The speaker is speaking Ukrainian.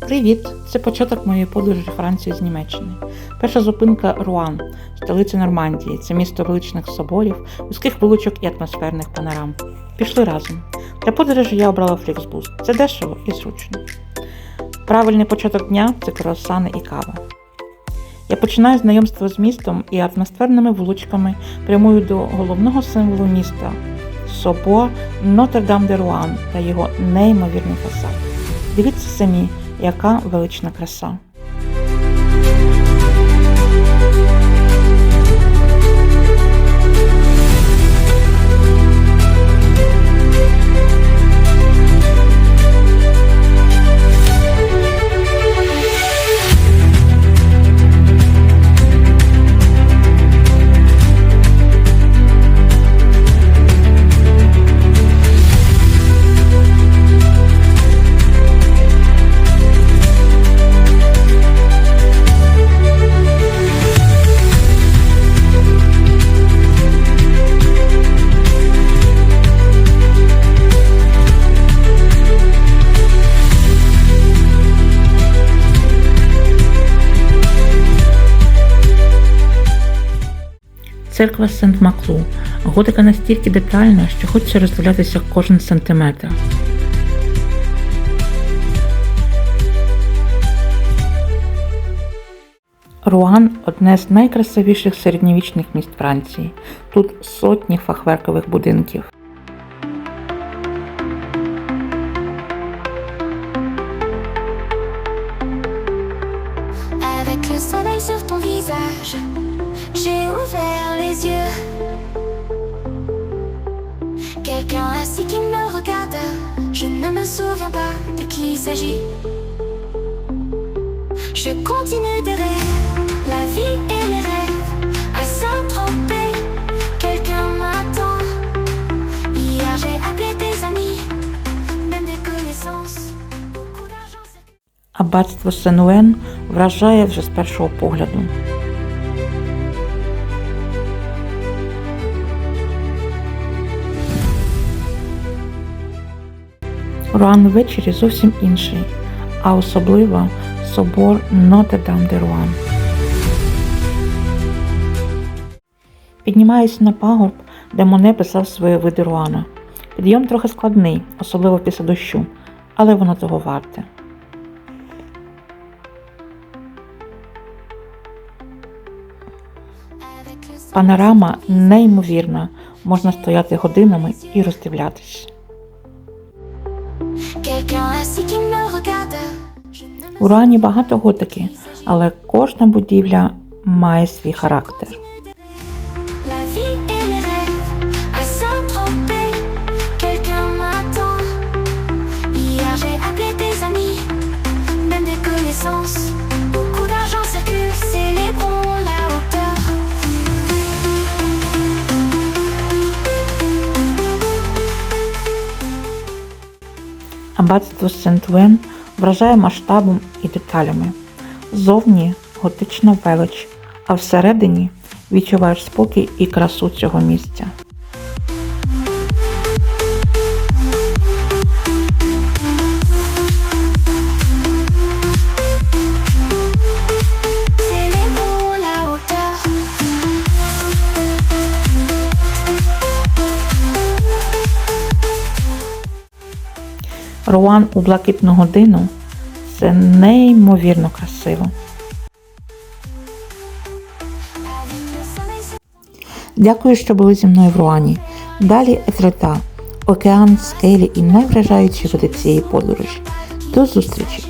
Привіт! Це початок моєї подорожі Франції з Німеччини. Перша зупинка Руан, столиця Нормандії. Це місто величних соборів, вузьких вуличок і атмосферних панорам. Пішли разом. Для подорожі я обрала Фліксбус. Це дешево і зручно. Правильний початок дня це круасани і кава. Я починаю знайомство з містом і атмосферними вуличками прямую до головного символу міста собор Нотр-Дам де Руан та його неймовірний фасад. Дивіться самі, яка велична краса. Церква Сент-Маклу. Готика настільки детальна, що хочеться роздивлятися кожен сантиметр. Руан одне з найкрасивіших середньовічних міст Франції. Тут сотні фахверкових будинків. Avec j'ai ouvert les yeux. Quelqu'un assis qui me regarde, je ne me souviens pas de qui il s'agit. Je continue de rêver, la vie et les rêves, à s'entromper. Quelqu'un m'attend. Hier j'ai appelé des amis, même des connaissances. Beaucoup d'argent, c'est Аббатство Сенуен вражає вже з першого погляду. Руан ввечері зовсім інший, а особливо собор Нотр-Дам де Руан. Піднімаюся на пагорб, де Моне писав свої види Руана. Підйом трохи складний, особливо після дощу, але воно того варте. Панорама неймовірна, можна стояти годинами і роздивлятись. У Руані багато готики, але кожна будівля має свій характер. Аббатство Сент-Вен вражає масштабом і деталями. Зовні готична велич, а всередині відчуваєш спокій і красу цього місця. Руан у блакитну годину це неймовірно красиво. Дякую, що були зі мною в Руані. Далі Ефрета, океан, скелі і найвражаючі води цієї подорожі. До зустрічі!